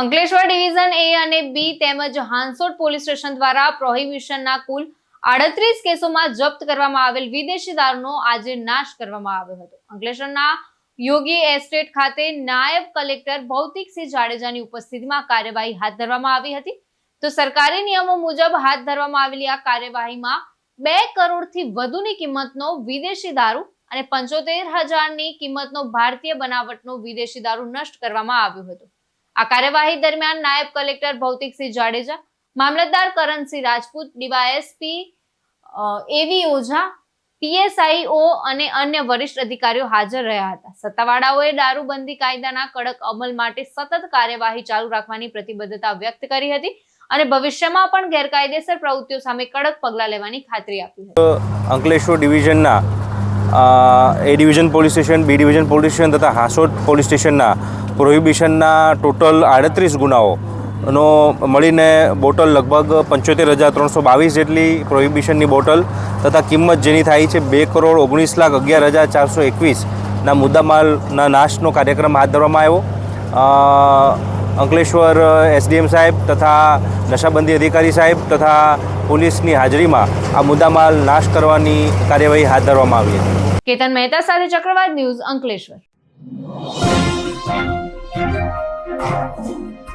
Ankleshwar division એ અને બી તેમજ Hansot police station દ્વારા પ્રોહિબિશનના કુલ આડત્રીસ કેસોમાં જપ્ત કરવામાં આવેલ વિદેશી દારૂનો આજે નાશ કરવામાં આવ્યો હતો. અંકલેશ્વરના યોગી એસ્ટેટ ખાતે નાયબ કલેક્ટર ભૌતિકસિંહ જાડેજાની ઉપસ્થિતિમાં કાર્યવાહી હાથ ધરવામાં આવી હતી. તો સરકારી નિયમો મુજબ હાથ ધરવામાં આવેલી આ કાર્યવાહીમાં બે કરોડથી વધુની કિંમતનો વિદેશી દારૂ અને પંચોતેર હજારની કિંમતનો ભારતીય બનાવટનો વિદેશી દારૂ નષ્ટ કરવામાં આવ્યો હતો. આ કાર્યવાહી દરમિયાન નાયબ collector Bhautiksinh Jadeja, Mamlatdar Karansinh Rajput, DYSP A V, Oza અને અન્ય વરિષ્ઠ અધિકારીઓ હાજર રહ્યા હતા. સત્તાવાળાઓએ દારૂબંધી કાયદાના કડક અમલ માટે સતત કાર્યવાહી ચાલુ રાખવાની પ્રતિબદ્ધતા વ્યક્ત કરી હતી અને ભવિષ્યમાં પણ ગેરકાયદેસર પ્રવૃત્તિઓ સામે કડક પગલાં લેવાની ખાતરી આપી હતી. Ankleshwar ડિવિઝનના A division police station, B division police station તથા હાસોટ પોલીસ સ્ટેશનના પ્રોહિબિશનના ટોટલ આડત્રીસ ગુનાઓનો મળીને બોટલ લગભગ પંચોતેર હજાર ત્રણસો બાવીસ જેટલી પ્રોહિબિશનની બોટલ તથા કિંમત જેની થાય છે બે કરોડ ઓગણીસ લાખ અગિયાર હજાર ચારસો એકવીસના મુદ્દામાલના નાશનો કાર્યક્રમ હાથ ધરવામાં આવ્યો. અંકલેશ્વર એસડીએમ સાહેબ તથા નશાબંધી અધિકારી સાહેબ તથા પોલીસની હાજરીમાં આ મુદ્દામાલ નાશ કરવાની કાર્યવાહી હાથ ધરવામાં આવી હતી. કેતન મહેતા સાથે ચક્રવાત ન્યૂઝ અંકલેશ્વર. Musik